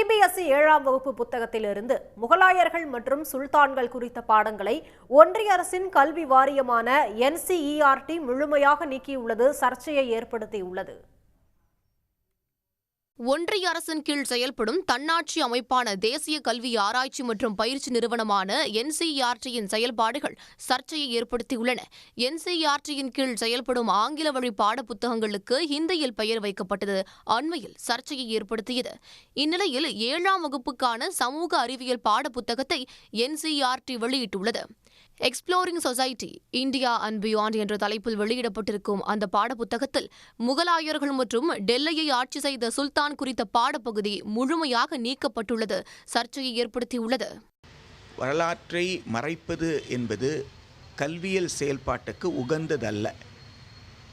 CBSE ஏழாம் வகுப்பு புத்தகத்திலிருந்து முகலாயர்கள் மற்றும் சுல்தான்கள் குறித்த பாடங்களை ஒன்றிய அரசின் கல்வி வாரியமான என்சிஇஆர்டி முழுமையாக நீக்கியுள்ளது சர்ச்சையை ஏற்படுத்தியுள்ளது. ஒன்றிய அரசின் கீழ் செயல்படும் தன்னாட்சி அமைப்பான தேசிய கல்வி ஆராய்ச்சி மற்றும் பயிற்சி நிறுவனமான என்சிஆர்டியின் செயல்பாடுகள் சர்ச்சையை ஏற்படுத்தியுள்ளன. என்சிஆர்டியின் கீழ் செயல்படும் ஆங்கில வழி பாட புத்தகங்களுக்கு ஹிந்தியில் பெயர் வைக்கப்பட்டது அண்மையில் சர்ச்சையை ஏற்படுத்தியது. இந்நிலையில் ஏழாம் வகுப்புக்கான சமூக அறிவியல் பாட புத்தகத்தை என்சிஇஆர்டி வெளியிட்டுள்ளது. Exploring society India and beyond என்ற தலைப்பில் வெளியிடப்பட்டிருக்கும் அந்த பாடப்புத்தகத்தில் முகலாயர்கள் மற்றும் டெல்லியை ஆட்சி செய்த சுல்தான் குறித்த பாடப்பகுதி முழுமையாக நீக்கப்பட்டுள்ளது சர்ச்சையை ஏற்படுத்தியுள்ளது. வரலாற்றை மறைப்பது என்பது கல்வியல் செயல்பாட்டுக்கு உகந்ததல்ல.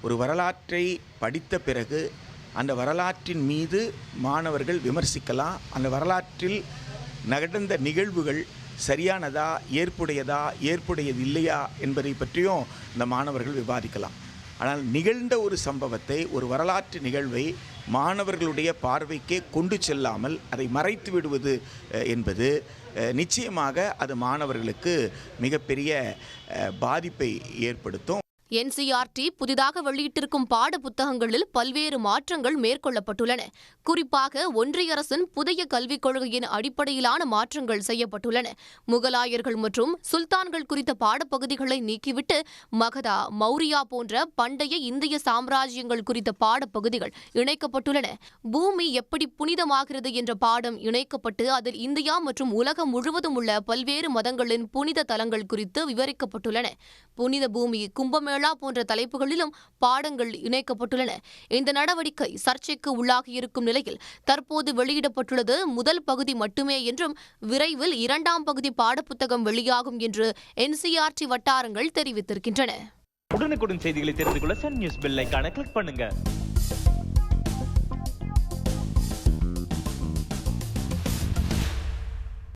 ஒரு வரலாற்றை படித்த பிறகு அந்த வரலாற்றின் மீது மாணவர்கள் விமர்சிக்கலாம். அந்த வரலாற்றில் நடந்த நிகழ்வுகள் சரியானதா ஏற்புடையதா ஏற்புடையது இல்லையா என்பதை பற்றியும் இந்த மாணவர்கள் விவாதிக்கலாம். ஆனால் நிகழ்ந்த ஒரு சம்பவத்தை ஒரு வரலாற்று நிகழ்வை மாணவர்களுடைய பார்வைக்கே கொண்டு செல்லாமல் அதை மறைத்து விடுவது என்பது நிச்சயமாக அது மாணவர்களுக்கு மிகப்பெரிய பாதிப்பை ஏற்படுத்தும். என்சிஆர்டி புதிதாக வெளியிட்டிருக்கும் பாட புத்தகங்களில் பல்வேறு மாற்றங்கள் மேற்கொள்ளப்பட்டுள்ளன. குறிப்பாக ஒன்றிய அரசின் புதிய கல்விக் கொள்கையின் அடிப்படையிலான மாற்றங்கள் செய்யப்பட்டுள்ளன. முகலாயர்கள் மற்றும் சுல்தான்கள் குறித்த பாடப்பகுதிகளை நீக்கிவிட்டு மகதா மௌரியா போன்ற பண்டைய இந்திய சாம்ராஜ்யங்கள் குறித்த பாடப்பகுதிகள் இணைக்கப்பட்டுள்ளன. பூமி எப்படி புனிதமாகிறது என்ற பாடம் இணைக்கப்பட்டு அதில் இந்தியா மற்றும் உலகம் முழுவதும் உள்ள பல்வேறு மதங்களின் புனித தலங்கள் குறித்து விவரிக்கப்பட்டுள்ளன. புனித பூமி கும்பமேள போன்ற தலைப்புகளிலும் பாடங்கள் இணைக்கப்பட்டுள்ளன. இந்த நடவடிக்கை சர்ச்சைக்கு உள்ளாகியிருக்கும் நிலையில் தற்போது வெளியிடப்பட்டுள்ளது முதல் பகுதி மட்டுமே என்றும் விரைவில் இரண்டாம் பகுதி பாடப்புத்தகம் வெளியாகும் என்று என்சிஆர்டி வட்டாரங்கள் தெரிவித்திருக்கின்றன. உடனுக்குடன் செய்திகளை தெரிந்து கொள்ள சன் நியூஸ் பெல் கிளிக் பண்ணுங்க.